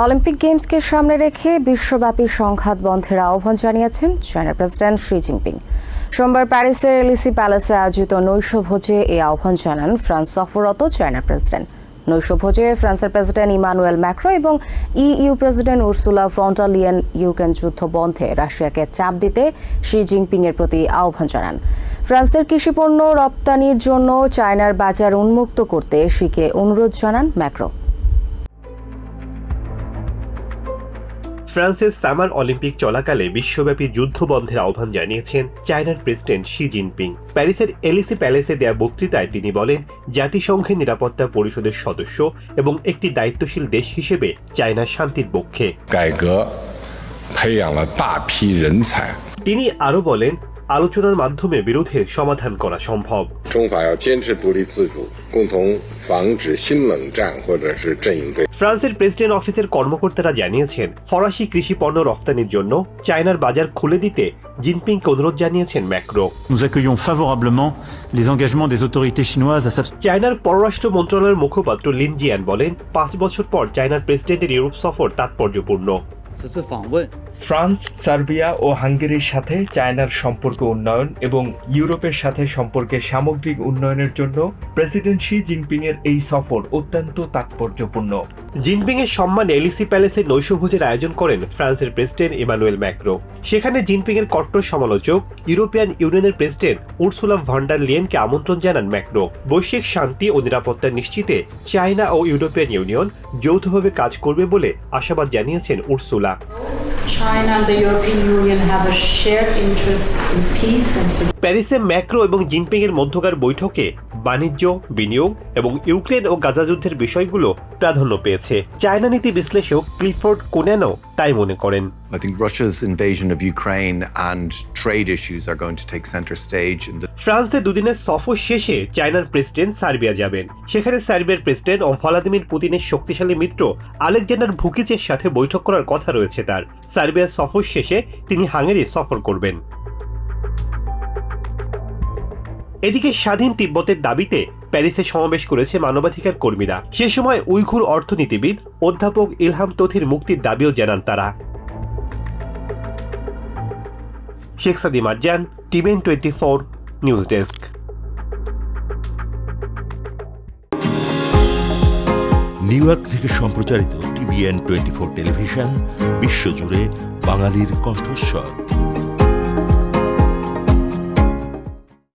Olympic গেমসকে সামনে রেখে বিশ্বব্যাপী সংঘাত বন্ধের আহ্বান জানিয়েছেন চায়নার প্রেসিডেন্ট শি জিনপিং। সোমবার প্যারিসের এলিসি প্যালেসে আয়োজিত নৈশভোজে এই আহ্বান জানান ফ্রান্স সফররত চায়নার প্রেসিডেন্ট। নৈশভোজে ফ্রান্সের প্রেসিডেন্ট ইমানুয়েল ম্যাক্রো এবং EU president Ursula von der Leyen Ukraine যুদ্ধ বন্ধে রাশিয়াকে চাপ দিতে শি জিনপিং এর প্রতি আহ্বান জানান। ফ্রান্সের কৃষিপণ্য রপ্তানির জন্য চায়নার বাজার উন্মুক্ত করতে শিকে অনুরোধ জানান ম্যাক্রো ফ্রান্সের সামার অলিম্পিক চলাকালে বিশ্বব্যাপী যুদ্ধ বন্ধের আহ্বান জানিয়েছেন চায়নার প্রেসিডেন্ট শি জিনপিং। প্যারিসের এলিসি প্যালেসে দেয়া বক্তৃতায় তিনি বলেন জাতিসংঘের নিরাপত্তা পরিষদের সদস্য এবং একটি দায়িত্বশীল দেশ হিসেবে চায়না শান্তির পক্ষে। তিনি আরও বলেন আলোচনার মাধ্যমে বিরোধের সমাধান করা সম্ভব। ফ্রান্সের প্রেসিডেন্ট অফিসের কর্মকর্তারা জানিয়েছেন ফরাসি কৃষি পণ্য রপ্তানির জন্য চায়নার বাজার খুলে দিতে জিনপিংকে অনুরোধ জানিয়েছেন ম্যাক্রো। চায়নার পররাষ্ট্র মন্ত্রণালয়ের মুখপাত্র লিন জিয়ান বলেন পাঁচ বছর পর চায়নার প্রেসিডেন্টের ইউরোপ সফর তাৎপর্যপূর্ণ। ফ্রান্স সার্বিয়া ও হাঙ্গেরির সাথে চায়নার সম্পর্ক উন্নয়ন এবং ইউরোপের সাথে সম্পর্কের সামগ্রিক উন্নয়নের জন্য প্রেসিডেন্ট শি জিনপিং এর এই সফর অত্যন্ত তাৎপর্যপূর্ণ। জিনপিং এর সম্মানে এলিসি প্যালেসে নৈশভোজের আয়োজন করেন ফ্রান্সের প্রেসিডেন্ট ইমানুয়েল ম্যাক্রো। সেখানে জিনপিং এর কট্টর সমালোচক ইউরোপিয়ান ইউনিয়নের প্রেসিডেন্ট উর্সুলা ভন্ডার লিয়েনকে আমন্ত্রণ জানান ম্যাক্রো। বৈশ্বিক শান্তি ও নিরাপত্তা নিশ্চিতে চায়না ও ইউরোপিয়ান ইউনিয়ন যৌথভাবে কাজ করবে বলে আশাবাদ জানিয়েছেন Ursula. China and the European Union have a shared interest in peace and security. প্যারিসে ম্যাক্রো এবং জিনপিং এর মধ্যকার বৈঠকে বাণিজ্য বিনিয়োগ এবং ইউক্রেন ও গাজা যুদ্ধের বিষয়গুলো প্রাধান্য পেয়েছে। চায়না নীতি বিশ্লেষক ক্লিফোর্ড কোন্যানো তাই মনে করেন। I think Russia's invasion of Ukraine and trade issues are going to take center stage in the ফ্রান্সে দুদিনের সফর শেষে চায়নার প্রেসিডেন্ট সার্বিয়া যাবেন। সেখানে সার্বিয়ার প্রেসিডেন্ট ও ভ্লাদিমির পুতিনের শক্তিশালী মিত্র আলেকজান্ডার ভুকিচের সাথে বৈঠক করার কথা রয়েছে তার। সার্বিয়ার সফর শেষে তিনি হাঙ্গেরি সফর করবেন। এদিকে স্বাধীন তিব্বতের দাবিতে প্যারিসে সমাবেশ করেছে মানবাধিকার কর্মীরা। সে সময় উইঘুর অর্থনীতিবিদ, অধ্যাপক ইলহাম তথির মুক্তির দাবিও জানান তারা। Sheikh Sadi Marjan টিভেন twenty four, news desk. New York থেকে সম্প্রচারিত টিভিএন টোয়েন্টি ফোর টেলিভিশন, বিশ্বজুড়ে বাঙালির কণ্ঠস্বর।